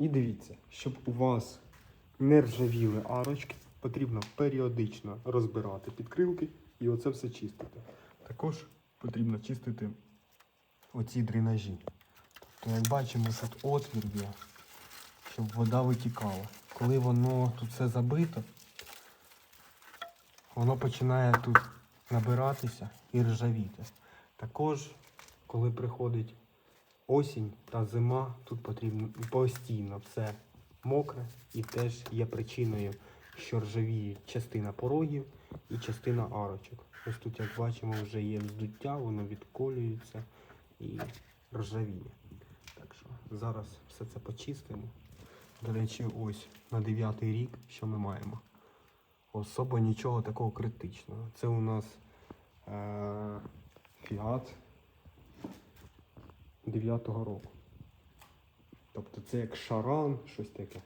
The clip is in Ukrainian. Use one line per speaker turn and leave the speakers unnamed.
І дивіться, щоб у вас не ржавіли арочки, потрібно періодично розбирати підкрилки і оце все чистити. Також потрібно чистити оці дренажі. Тобто, як бачимо, тут отвір є, щоб вода витікала. Коли воно тут все забито, воно починає тут набиратися і ржавіти. Також, коли приходить осінь та зима, тут потрібно постійно все мокре і теж є причиною, що ржавіє частина порогів і частина арочок. Ось тут, як бачимо, вже є вздуття, воно відколюється і ржавіє. Так що зараз все це почистимо. До речі, ось на 9 рік, що ми маємо. Особо нічого такого критичного. Це у нас е, Fiat 9-го року. Тобто це як шаран, щось таке.